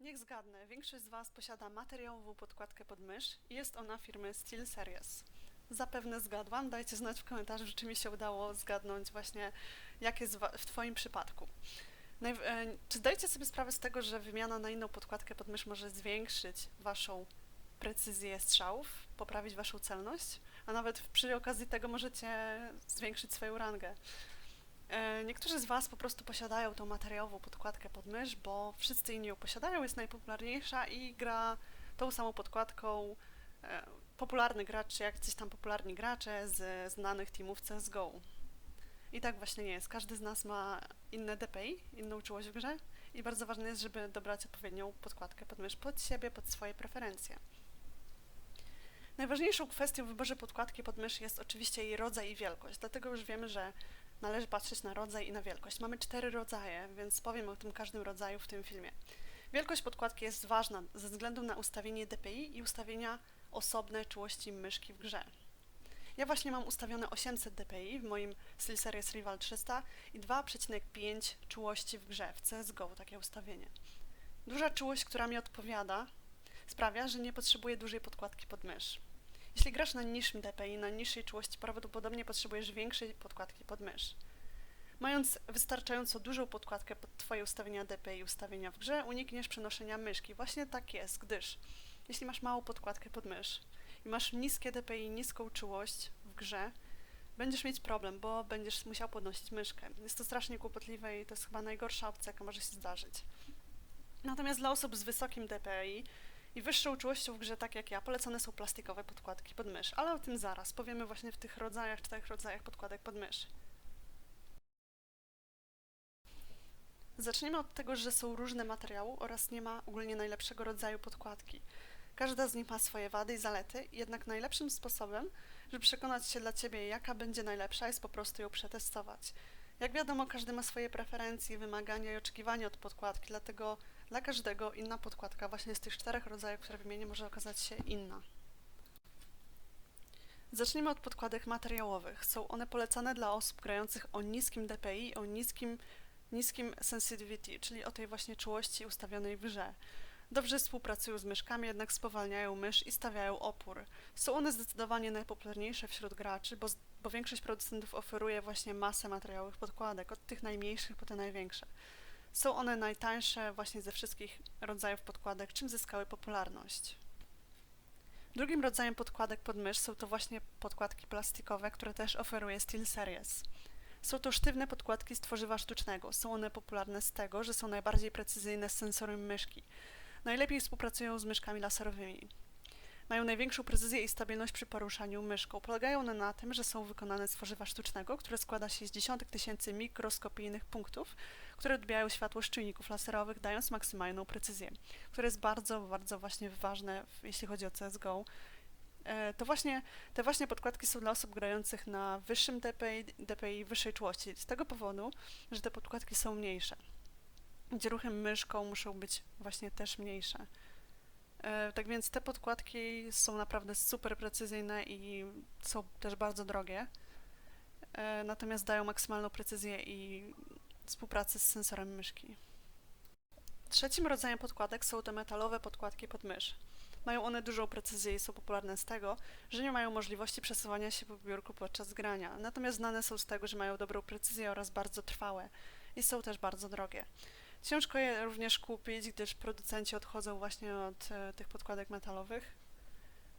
Niech zgadnę, większość z Was posiada materiałową podkładkę pod mysz i jest ona firmy SteelSeries. Zapewne zgadłam, dajcie znać w komentarzu, czy mi się udało zgadnąć właśnie, jak jest w Twoim przypadku. E, czy zdajecie sobie sprawę z tego, że wymiana na inną podkładkę pod mysz może zwiększyć Waszą precyzję strzałów, poprawić Waszą celność, a nawet przy okazji tego możecie zwiększyć swoją rangę. E, Niektórzy z Was po prostu posiadają tą materiałową podkładkę pod mysz, bo wszyscy inni ją posiadają, jest najpopularniejsza i gra tą samą podkładką e, popularny gracz, czy jacyś tam popularni gracze z znanych teamów CSGO. I tak właśnie nie jest. Każdy z nas ma inne DPI, inną czułość w grze i bardzo ważne jest, żeby dobrać odpowiednią podkładkę pod mysz pod siebie, pod swoje preferencje. Najważniejszą kwestią w wyborze podkładki pod mysz jest oczywiście jej rodzaj i wielkość, dlatego już wiemy, że należy patrzeć na rodzaj i na wielkość. Mamy cztery rodzaje, więc powiem o tym każdym rodzaju w tym filmie. Wielkość podkładki jest ważna ze względu na ustawienie DPI i ustawienia osobne czułości myszki w grze. Ja właśnie mam ustawione 800 dpi w moim SteelSeries Rival 300 i 2,5 czułości w grze, w CSGO takie ustawienie. Duża czułość, która mi odpowiada, sprawia, że nie potrzebuję dużej podkładki pod mysz. Jeśli grasz na niższym DPI, na niższej czułości, prawdopodobnie potrzebujesz większej podkładki pod mysz. Mając wystarczająco dużą podkładkę pod Twoje ustawienia DPI i ustawienia w grze, unikniesz przenoszenia myszki. Właśnie tak jest, gdyż jeśli masz małą podkładkę pod mysz i masz niskie DPI i niską czułość w grze, będziesz mieć problem, bo będziesz musiał podnosić myszkę. Jest to strasznie kłopotliwe i to jest chyba najgorsza opcja, jaka może się zdarzyć. Natomiast dla osób z wysokim DPI i wyższą czułością w grze, tak jak ja, polecane są plastikowe podkładki pod mysz, ale o tym zaraz. Powiemy właśnie w tych rodzajach, czterech rodzajach podkładek pod mysz. Zaczniemy od tego, że są różne materiały oraz nie ma ogólnie najlepszego rodzaju podkładki. Każda z nich ma swoje wady i zalety, jednak najlepszym sposobem, żeby przekonać się dla Ciebie, jaka będzie najlepsza, jest po prostu ją przetestować. Jak wiadomo, każdy ma swoje preferencje, wymagania i oczekiwania od podkładki, dlatego dla każdego inna podkładka właśnie z tych czterech rodzajów, które wymienię, może okazać się inna. Zacznijmy od podkładek materiałowych. Są one polecane dla osób grających o niskim DPI, o niskim, niskim sensitivity, czyli o tej właśnie czułości ustawionej w grze. Dobrze współpracują z myszkami, jednak spowalniają mysz i stawiają opór. Są one zdecydowanie najpopularniejsze wśród graczy, bo, bo większość producentów oferuje właśnie masę materiałowych podkładek, od tych najmniejszych po te największe. Są one najtańsze właśnie ze wszystkich rodzajów podkładek, czym zyskały popularność. Drugim rodzajem podkładek pod mysz są to właśnie podkładki plastikowe, które też oferuje SteelSeries. Są to sztywne podkładki z tworzywa sztucznego. Są one popularne z tego, że są najbardziej precyzyjne z sensorem myszki. Najlepiej współpracują z myszkami laserowymi. Mają największą precyzję i stabilność przy poruszaniu myszką. Polegają one na tym, że są wykonane z tworzywa sztucznego, które składa się z dziesiątek tysięcy mikroskopijnych punktów, które odbijają światło z czujników laserowych, dając maksymalną precyzję, które jest bardzo, bardzo właśnie ważne, jeśli chodzi o CSGO. E, To właśnie, te właśnie podkładki są dla osób grających na wyższym DPI, DPI wyższej czułości, z tego powodu, że te podkładki są mniejsze, gdzie ruchy myszką muszą być właśnie też mniejsze. E, Tak więc te podkładki są naprawdę super precyzyjne i są też bardzo drogie, e, natomiast dają maksymalną precyzję i współpracę z sensorem myszki. Trzecim rodzajem podkładek są te metalowe podkładki pod mysz. Mają one dużą precyzję i są popularne z tego, że nie mają możliwości przesuwania się po biurku podczas grania, natomiast znane są z tego, że mają dobrą precyzję oraz bardzo trwałe i są też bardzo drogie. Ciężko je również kupić, gdyż producenci odchodzą właśnie od e, tych podkładek metalowych.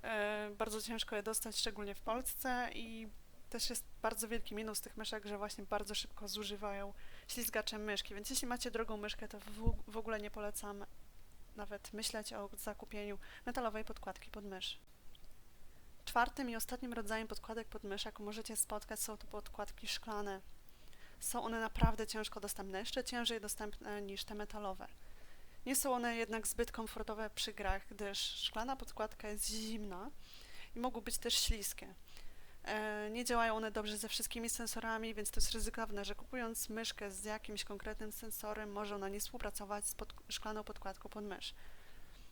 E, bardzo ciężko je dostać, szczególnie w Polsce i też jest bardzo wielki minus tych myszek, że właśnie bardzo szybko zużywają ślizgacze myszki, więc jeśli macie drogą myszkę, to w, ogóle nie polecam nawet myśleć o zakupieniu metalowej podkładki pod mysz. Czwartym i ostatnim rodzajem podkładek pod mysz, jaką możecie spotkać, są to podkładki szklane. Są one naprawdę ciężko dostępne, jeszcze ciężej dostępne niż te metalowe. Nie są one jednak zbyt komfortowe przy grach, gdyż szklana podkładka jest zimna i mogą być też śliskie. E, Nie działają one dobrze ze wszystkimi sensorami, więc to jest ryzykowne, że kupując myszkę z jakimś konkretnym sensorem, może ona nie współpracować z pod, szklaną podkładką pod mysz.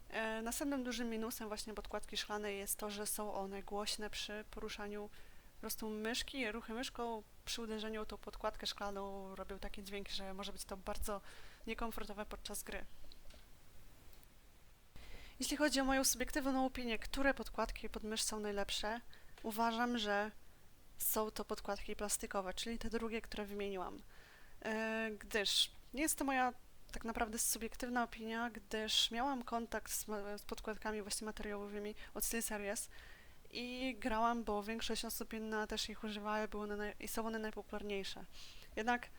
E, Następnym dużym minusem właśnie podkładki szklanej jest to, że są one głośne przy poruszaniu po prostu myszki, ruchy myszką przy uderzeniu o tą podkładkę szklaną robią takie dźwięki, że może być to bardzo niekomfortowe podczas gry. Jeśli chodzi o moją subiektywną opinię, które podkładki pod mysz są najlepsze, uważam, że są to podkładki plastikowe, czyli te drugie, które wymieniłam. E, Gdyż nie jest to moja tak naprawdę subiektywna opinia, gdyż miałam kontakt z, z podkładkami właśnie materiałowymi od SteelSeries i grałam, bo większość osób inna też ich używała były one i są one najpopularniejsze. Jednak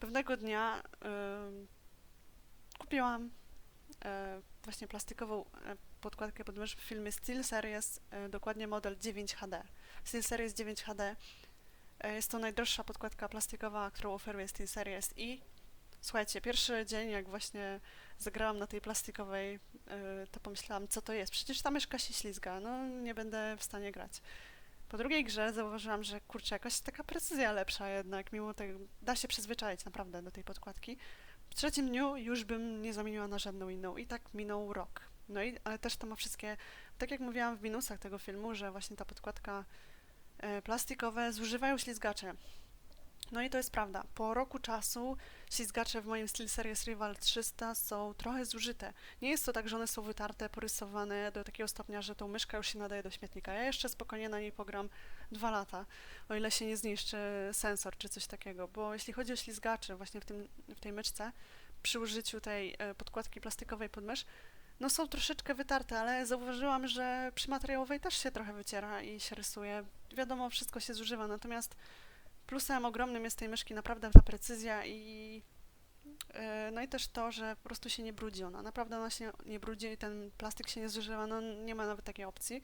pewnego dnia kupiłam e, właśnie plastikową e, podkładkę pod w filmie SteelSeries, e, dokładnie model 9HD. SteelSeries 9HD e, jest to najdroższa podkładka plastikowa, którą oferuje SteelSeries i słuchajcie, pierwszy dzień jak właśnie zagrałam na tej plastikowej, e, to pomyślałam, co to jest? Przecież ta myszka się ślizga, no nie będę w stanie grać. Po drugiej grze zauważyłam, że kurczę, jakaś taka precyzja lepsza jednak, mimo tego da się przyzwyczaić naprawdę do tej podkładki. W trzecim dniu już bym nie zamieniła na żadną inną i tak minął rok. No i ale też to ma wszystkie, tak jak mówiłam w minusach tego filmu, że właśnie ta podkładka e, plastikowe zużywają ślizgacze. No i to jest prawda. Po roku czasu ślizgacze w moim SteelSeries Rival 300 są trochę zużyte. Nie jest to tak, że one są wytarte, porysowane do takiego stopnia, że tą myszka już się nadaje do śmietnika. Ja jeszcze spokojnie na niej pogram dwa lata, o ile się nie zniszczy sensor czy coś takiego, bo jeśli chodzi o ślizgacze właśnie w, tym, w tej myszce, przy użyciu tej e, podkładki plastikowej pod mysz, no są troszeczkę wytarte, ale zauważyłam, że przy materiałowej też się trochę wyciera i się rysuje. Wiadomo, wszystko się zużywa, natomiast plusem ogromnym jest tej myszki naprawdę ta precyzja i e, no i też to, że po prostu się nie brudzi ona. Naprawdę ona się nie brudzi i ten plastik się nie zużywa, no nie ma nawet takiej opcji.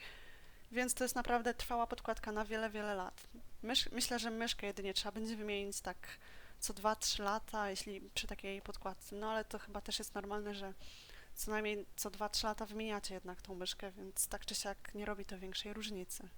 Więc to jest naprawdę trwała podkładka na wiele, wiele lat. Mysz, myślę, że myszkę jedynie trzeba będzie wymienić tak co 2-3 lata, jeśli przy takiej podkładce. No ale to chyba też jest normalne, że co najmniej co 2-3 lata wymieniacie jednak tą myszkę, więc tak czy siak nie robi to większej różnicy.